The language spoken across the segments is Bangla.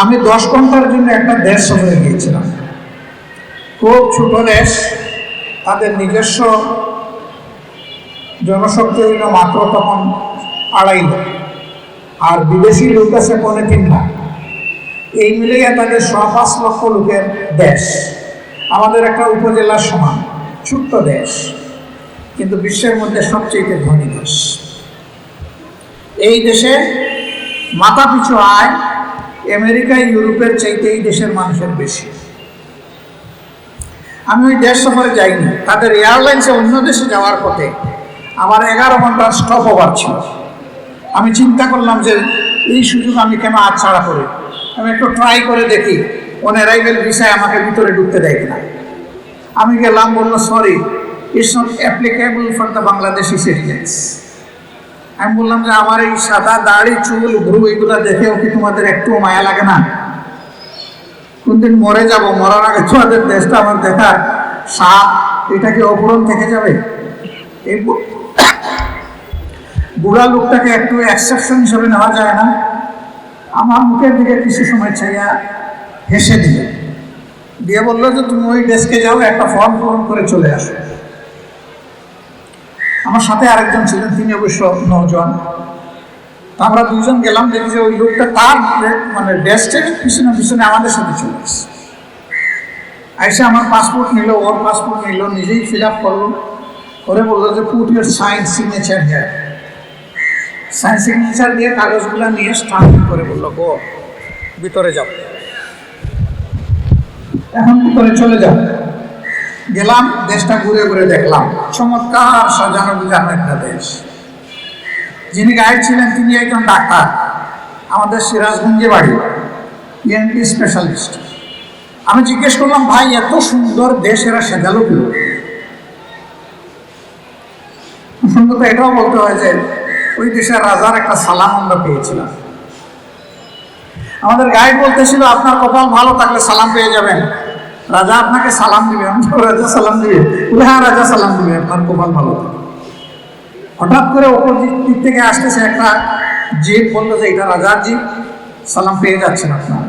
আমি দশ ঘণ্টার জন্য একটা দেশ সফরে গিয়েছিলাম। খুব ছোট দেশ, তাদের নিজস্ব জনশক্তি হইল মাত্র তখন আড়াই আর বিদেশি লোক আছে পৌনে তিন লাখ। এই মিলিয়ে তাদের ছ, পাঁচ লক্ষ লোকের দেশ। আমাদের একটা উপজেলার সমান, ছোট্ট দেশ। কিন্তু বিশ্বের মধ্যে সবচেয়ে ধনী দেশ। এই দেশে মাথা পিছু আয় আমেরিকা, ইউরোপের চাইতে এই দেশের মানুষের বেশি। আমি ওই দেশ সফরে যাইনি। তাদের এয়ারলাইন্সে অন্য দেশে যাওয়ার পথে আমার এগারো ঘণ্টার স্টপ ওভার ছিল। আমি চিন্তা করলাম যে এই সুযোগ আমি কেন আজ ছাড়া করি? আমি একটু ট্রাই করে দেখি অন অ্যারাইভেল ভিসায় আমাকে ভিতরে ঢুকতে দেয় কিনা। আমি গেলাম, বলল sorry it's not applicable for the Bangladeshi citizens আমি বললাম যে আমার এই সাদা দাড়ি, চুল, ভ্রু, এগুলো দেখেও কি তোমাদের একটু মায়া লাগে না? কোনদিন মরে যাব, মরার আগে তোমাদের দেশটা আমার দেখা সাপ এটা কি অপূরণ থেকে যাবে? এই বুড়া লোকটাকে একটু এক্সেপশন হিসেবে নেওয়া যায় না। আমার মুখের দিকে কিছু সময় চাইয়া হেসে দিলে। দিয়ে বলল যে, তুমি ওই ডেস্কে যাও, একটা ফর্ম পূরণ করে চলে আসো। আমার সাথে আরেকজন ছিলেন, তিনি অবশ্য নজন আমরা দুজন গেলাম, দেখি যে ওই লোকটা তার মানে ডেস্কের পিছনে পিছনে আমাদের সাথে চলে এসছে আইসে আমার পাসপোর্ট নিল, ওর পাসপোর্ট নিল, নিজেই ফিল আপ করল। করে বলল যে পুট ইউর সাইন সিগনেচার হ্যাঁ সাইন সিগনেচার দিয়ে কাগজগুলো নিয়ে স্টাম্প করে বলল, গো, ভিতরে যাও। এখন ভিতরে চলে যাও। গেলাম, দেশটা ঘুরে ঘুরে দেখলাম। চমৎকার সাজানো গুজানো একটা দেশ। যিনি গাইড ছিলেন, তিনি একজন ডাক্তার। আমাদের সিরাজগঞ্জে বাড়ি। ইএনটি স্পেশালিস্ট আমি জিজ্ঞেস করলাম, ভাই, এত সুন্দর দেশ, এরা সাজালো কেউ সুন্দর এটাও বলতে হয় যে, ওই দেশের রাজার একটা সালাম আমরা পেয়েছিলাম। আমাদের গাইড বলতেছিল, আপনার কপাল ভালো থাকলে সালাম পেয়ে যাবেন। রাজা আপনাকে সালাম দিবে রাজা সালাম দিবে। হ্যাঁ রাজা সালাম দিবে, আপনার কপাল ভালো। হঠাৎ করে ওপর দিক থেকে আসতেছে একটা জিপ, বলল যে, এটা রাজার জিপ, সালাম পেয়ে যাচ্ছেন আপনার।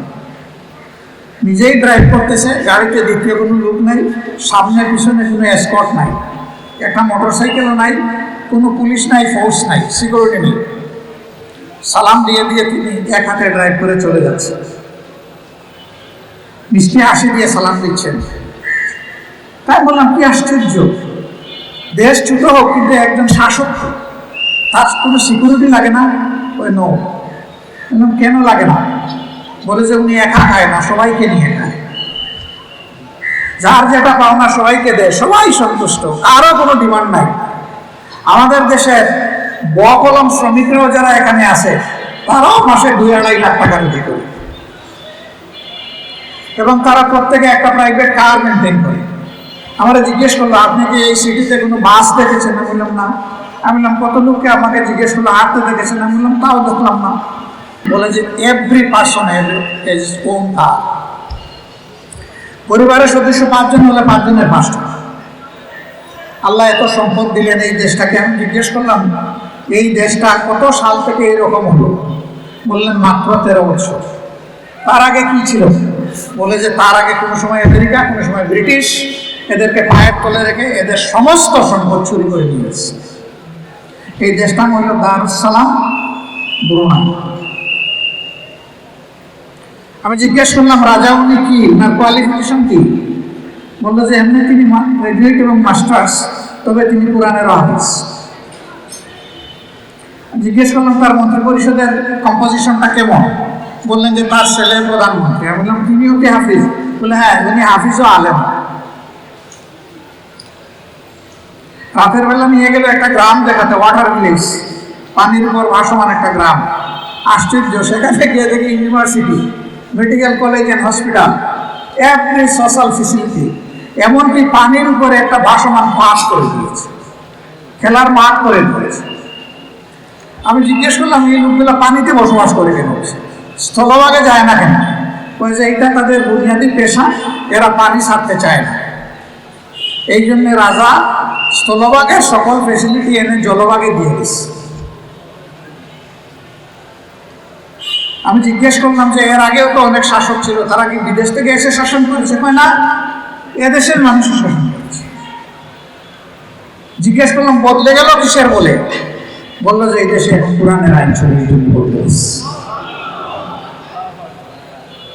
নিজেই ড্রাইভ করতেছে, গাড়িতে দ্বিতীয় কোনো লোক নাই, সামনে পিছনে কোনো এসকট নাই, একটা মোটর সাইকেলও নাই, কোনো পুলিশ নাই ফোর্স নাই সিকিউরিটি নেই। সালাম দিয়ে দিয়ে তিনি এক হাতে ড্রাইভ করে চলে যাচ্ছেন মিষ্টি হাসি দিয়ে সালাম দিচ্ছেন। তাই বললাম কি আশ্চর্য। দেশ ছোট হোক কিন্তু একজন শাসক তার কোনো সিকিউরিটি লাগে না? ওই নো বললাম, কেন লাগে না? বলে যে উনি একা খায় না সবাইকে নিয়ে খায়। যার যেটা পাওনা সবাইকে দেয় সবাই সন্তুষ্ট কারও কোনো ডিমান্ড নাই। আমাদের দেশের বকলম শ্রমিকরাও যারা এখানে আছে তারাও মাসে দুই আড়াই লাখ টাকা রুজি করে। এবং তারা প্রত্যেকে একটা প্রাইভেট কার মেনটেন করে। আমরা জিজ্ঞেস করল, আপনি কি এই সিটিতে কোনো বাস দেখেছেন? আমি বললাম, না। আমি বললাম, কত লোককে আমাকে জিজ্ঞেস করল হাঁটতে দেখেছেন? আমি বললাম, তাও দেখলাম না। বলে যে every person is own car পরিবারের সদস্য পাঁচজন হলে পাঁচজনের পাঁচটা আল্লাহ এত সম্পদ দিলেন এই দেশটাকে। আমি জিজ্ঞেস করলাম, এই দেশটা কত সাল থেকে এরকম হলো? বললেন, মাত্র তেরো বছর। তার আগে কি ছিল? বলে যে তার আগে কোনো সময় আমেরিকা, কোনো সময় ব্রিটিশ, এদেরকে পায়ের তলে রেখে এদের সমস্ত সম্পদ চুরি করে নিয়ে এসছে। এই দেশটা হল দারুসালাম ব্রুনাই আমি জিজ্ঞেস করলাম, রাজা, উনি কি? ওনার কোয়ালিফিকেশন কি? বলল যে, এমনি তিনি গ্রাজুয়েট এবং মাস্টার্স তবে তিনি কোরআনের হাফিজ জিজ্ঞেস করলাম, তার মন্ত্রী পরিষদের কম্পোজিশনটা কেমন? বললেন যে তার ছেলে প্রধানমন্ত্রী। আমি বললাম তিনিও কি হাফিজ। বলে হ্যাঁ উনি হাফিজও আলেম। রাতের বেলা নিয়ে গেল একটা গ্রাম দেখাতে ওয়াটার ভিলেজ পানির উপর ভাসমান একটা গ্রাম। আশ্চর্য, সেখানে গিয়ে দেখি university medical college and hospital every social facility এমনকি পানির উপরে একটা ভাসমান পাস করে দিয়েছে। খেলার মাঠ করে দিয়েছে। আমি জিজ্ঞেস করলাম, এই লোকগুলো পানিতে বসবাস করে কেন? স্থলভাগে যায় না কেন? ওই যে এইটা তাদের বুনিয়াদী পেশা, এরা পানি ছাড়তে চায় না। এই জন্য রাজা স্থলভাগের সকল ফেসিলিটি এনে জলভাগে দিয়ে দিচ্ছে আমি জিজ্ঞেস করলাম যে এর আগেও তো অনেক শাসক ছিল, তারা কি বিদেশ থেকে এসে শাসন করেছে? কয় না, এদেশের মানুষ শাসন করেছে। জিজ্ঞেস করলাম, বদলে গেল কিসের বলে? বলল যে এই দেশে কোরআনের আইন তুমি বলতে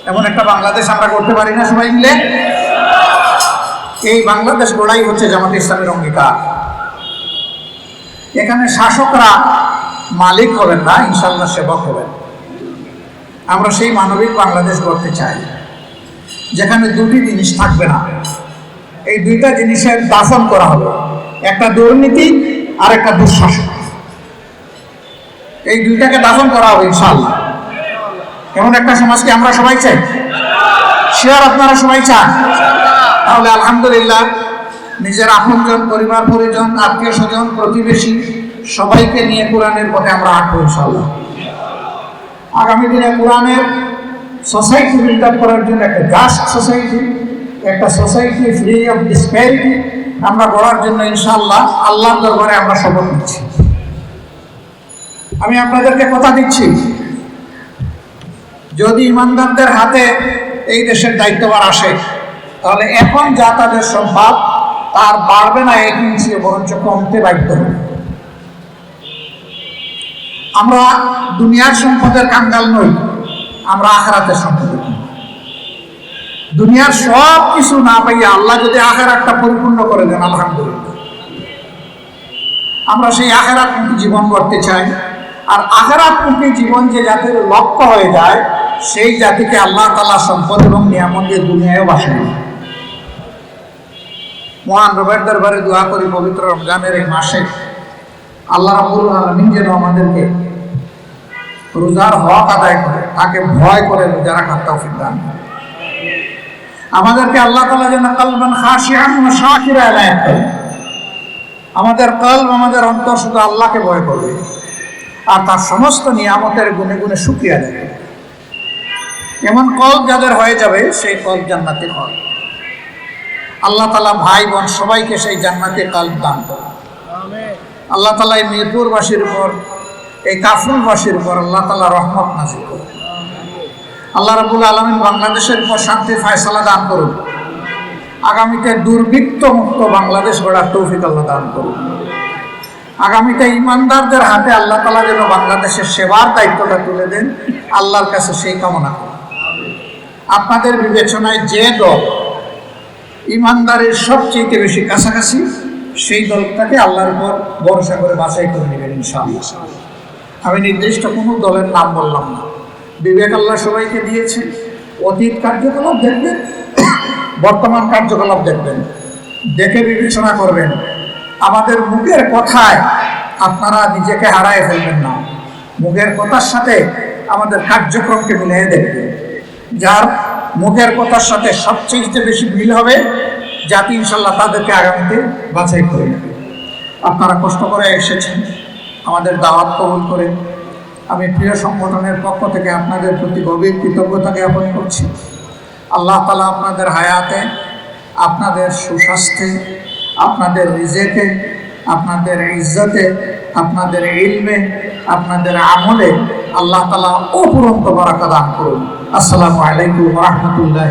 এমন একটা বাংলাদেশ আমরা করতে পারি না সবাই মিলে? এই বাংলাদেশ গড়াই হচ্ছে জামাত ইসলামের অঙ্গীকার। এখানে শাসকরা মালিক হবেন না ইনশাল্লাহ সেবক হবেন। আমরা সেই মানবিক বাংলাদেশ গড়তে চাই। যেখানে দুটি জিনিস থাকবে না। এই দুইটা জিনিসের দাফন করা হবে। একটা দুর্নীতি আর একটা দুঃশাসন। এই দুইটাকে দাফন করা হবে ইনশাল্লাহ এমন একটা সমাজকে আমরা সবাই চাই? শিয়ার আপনারা সবাই চান? তাহলে আলহামদুলিল্লাহ, নিজের আপনজন, পরিবার, পরিজন, আত্মীয় স্বজন, প্রতিবেশী, সবাইকে নিয়ে কোরআনের পথে আমরা আঁকবো ইনশাল্লাহ আগামী দিনে কোরআনের সোসাইটি বিল্ড আপ করার জন্য একটা জাস্ট সোসাইটি একটা সোসাইটি ফ্রি অফ ডিসপ্যারিটি আমরা গড়ার জন্য ইনশাল্লাহ আল্লাহর দরবারে আমরা শপথ নিচ্ছি। আমি আপনাদেরকে কথা দিচ্ছি যদি ইমানদারদের হাতে এই দেশের দায়িত্বভার আসে, তাহলে এখন যা তাদের সম্ভব, তার বাড়বে না এক ইঞ্চি বরঞ্চ কমতে বাধ্য আমরা দুনিয়ার সম্পদের কাঙ্গাল নই, আমরা আখেরাতের সম্পদের দুনিয়ার সব কিছু না পাইয়া আল্লাহ যদি আখেরাতটা পরিপূর্ণ করে দেন, আলহামদুলিল্লাহ। আমরা সেই আখেরাতমুখী জীবন করতে চাই, আর আখেরাতমুখী জীবন যে জাতির লক্ষ্য হয়ে যায় সেই জাতিকে আল্লাহ তালা সম্পদ এবং নিয়ামত দিয়ে দুনিয়ায় বাসেন। মহান রবের দরবারে দোয়া করি পবিত্র রমজানের এই মাসে আল্লাহ রাবুল আলমিন যেন আমাদেরকে রোজার হক আদায় করে, তাকে ভয় করে রোজা রাখার তৌফিক দান আমাদেরকে আল্লাহ তালা যেন কালবান খাসিয়ান শাকিরা এলায়ত করে। আমাদের কলব আমাদের অন্তর শুধু আল্লাহকে ভয় করবে, আর তার সমস্ত নিয়ামতের গুণে গুণে শুক্রিয়া দেবে এমন কল যাদের হয়ে যাবে, সেই কল জান্নাতে কল আল্লাহ তালা ভাই বোন সবাইকে সেই জান্নাতে কল্প দান করে আল্লাহ তালা এই মিরপুরবাসীর উপর, এই কাফরুলবাসীর উপর আল্লাহ তালা রহমত নাজির করে আল্লাহ রাবুল আলমিন বাংলাদেশের উপর শান্তি ফায়সালা দান করুন। আগামীতে দুর্বৃত্ত মুক্ত বাংলাদেশ গড়ার তৌফিক আল্লাহ দান করুন। আগামীতে ইমানদারদের হাতে আল্লাহ তালা যেন বাংলাদেশের সেবার দায়িত্বটা তুলে দেন, আল্লাহর কাছে সেই কামনা করুন। আপনাদের বিবেচনায় যে দল ইমানদারের সবচেয়ে বেশি কাছাকাছি, সেই দলটাকে আল্লাহর উপর ভরসা করে বাছাই করে নেবেন ইনশাআল্লাহ। আমি নির্দিষ্ট কোনো দলের নাম বললাম না। বিবেক আল্লাহ সবাইকে দিয়েছে। অতীত কার্যকলাপ দেখবেন, বর্তমান কার্যকলাপ দেখবেন। দেখে বিবেচনা করবেন। আমাদের মুখের কথায় আপনারা নিজেকে হারায় ফেলবেন না। মুখের কথার সাথে আমাদের কার্যক্রমকে মিলিয়ে দেখবেন। যার মুখের কথার সাথে সবচেয়ে বেশি মিল হবে, জাতি ইনশাল্লাহ তাদেরকে আগামীতে বাছাই করে নেবে। আপনারা কষ্ট করে এসেছেন, আমাদের দাওয়াত কবুল করে। আমি প্রিয় সংগঠনের পক্ষ থেকে আপনাদের প্রতি গভীর কৃতজ্ঞতা জ্ঞাপন করছি। আল্লাহ তালা আপনাদের হায়াতে, আপনাদের সুস্বাস্থ্যে, আপনাদের রিজেকে, আপনাদের ইজ্জতে, আপনাদের ইলমে, আপনাদের আমলে আল্লাহ তালা অপুরন্ত বারাকা দান করুন। আসসালামু আলাইকুম রহমতুল্লাহ